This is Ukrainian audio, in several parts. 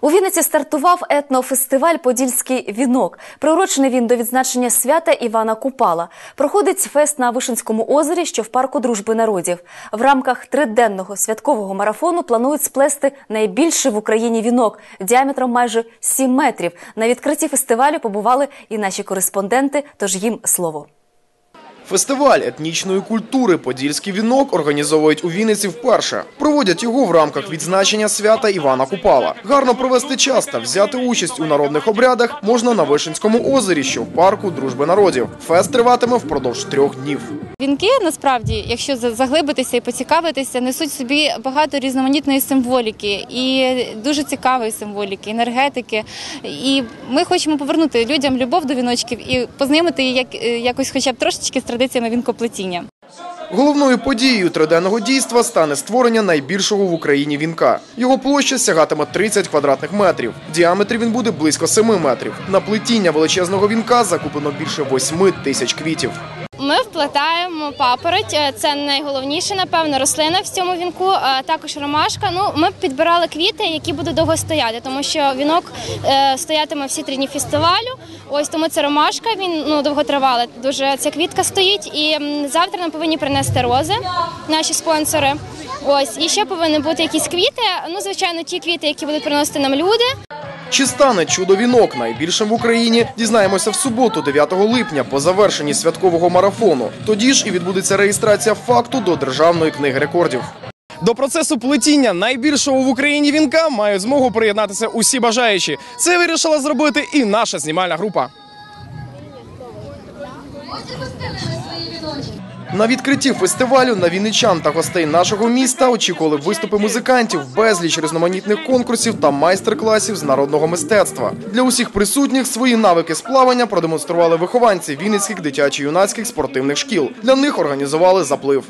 У Вінниці стартував етнофестиваль Подільський вінок. Приурочений він до відзначення свята Івана Купала. Проходить фест на Вишинському озері, що в парку дружби народів. В рамках триденного святкового марафону планують сплести найбільший в Україні вінок діаметром майже 7 метрів. На відкритті фестивалю побували і наші кореспонденти. Тож їм слово. Фестиваль етнічної культури Подільський вінок організовують у Вінниці вперше. Проводять його в рамках відзначення свята Івана Купала. Гарно провести час та взяти участь у народних обрядах можна на Вишинському озері, що в парку дружби народів. Фест триватиме впродовж трьох днів. Вінки насправді, якщо за- заглибитися і поцікавитися, несуть собі багато різноманітної символіки і дуже цікавої символіки, енергетики. І ми хочемо повернути людям любов до віночків і познайомити як, е, якось, хоча б трошечки з традиціями вінкоплетіння. Головною подією триденного дійства стане створення найбільшого в Україні вінка. Його площа сягатиме 30 квадратних метрів. В діаметрі він буде близько 7 метрів. На плетіння величезного вінка закуплено більше 8 тисяч квітів. Ми вплетаємо папороть. Е, Це найголовніше, напевно, рослина в цьому вінку. а Також ромашка. Ну, ми підбирали квіти, які будуть довго стояти, тому що вінок е, стоятиме всі три дні фестивалю. Ось тому це ромашка. Він ну довготривалий. Дуже ця квітка стоїть. І завтра нам повинні принести рози, наші спонсори. Ось і ще повинні бути якісь квіти. Ну, звичайно, ті квіти, які будуть приносити нам люди. Чи стане чудо-вінок найбільшим в Україні? Дізнаємося в суботу, 9 липня, по завершенні святкового марафону. Тоді ж і відбудеться реєстрація факту до Державної книги рекордів. До процесу плетіння найбільшого в Україні вінка мають змогу приєднатися усі бажаючі. Це вирішила зробити і наша знімальна група. На відкритті фестивалю на вінничан та гостей нашого міста очікували виступи музикантів, безліч різноманітних конкурсів та майстер-класів з народного мистецтва. Для усіх присутніх свої навики з плавання продемонстрували вихованці вінницьких дитячо-юнацьких спортивних шкіл. Для них організували заплив.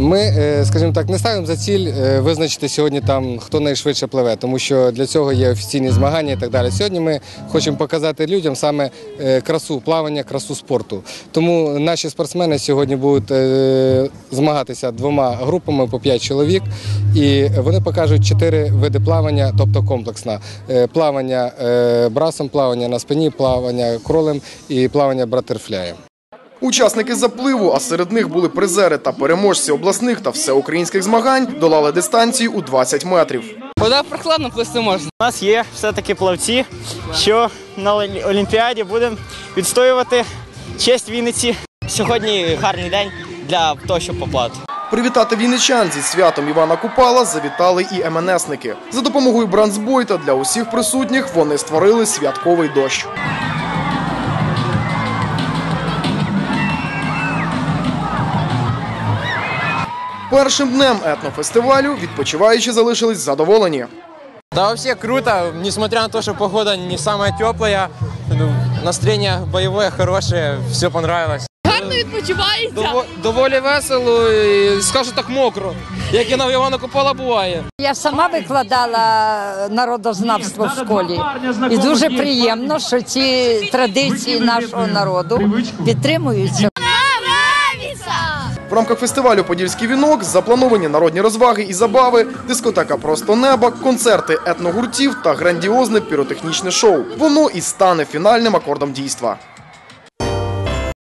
Ми, е, скажімо так, не ставимо за ціль е, визначити сьогодні там, хто найшвидше пливе, тому що для цього є офіційні змагання і так далі. Сьогодні ми хочемо показати людям саме е, красу плавання, красу спорту. Тому наші спортсмени сьогодні будуть змагатися двома групами по 5 чоловік, і вони покажуть чотири види плавання, тобто комплексна плавання брасом, плавання на спині, плавання кролем і плавання братерфляєм. Учасники запливу, а серед них були призери та переможці обласних та всеукраїнських змагань, долали дистанцію у 20 метрів. Вода прохладно плисти можна. У нас є все-таки плавці, що на Олімпіаді будемо відстоювати честь Вінниці. Сьогодні гарний день для того, щоб поплавати. Привітати вінничан зі святом Івана Купала завітали і МНСники. За допомогою бранцбойта для усіх присутніх вони створили святковий дощ. Першим днем етнофестивалю відпочиваючі залишились задоволені. Да, вообще круто, несмотря на то, что погода не самая теплая, ну, настроение боевое, хорошее, все понравилось. Гарно відпочивається. Дово- доволі весело і, скажу так, мокро, як і на Івана Купала буває. Я сама викладала народознавство в школі, і дуже приємно, що ці традиції нашого народу підтримуються. В рамках фестивалю Подільський вінок заплановані народні розваги і забави, дискотека Просто неба, концерти етногуртів та грандіозне піротехнічне шоу. Воно і стане фінальним акордом дійства.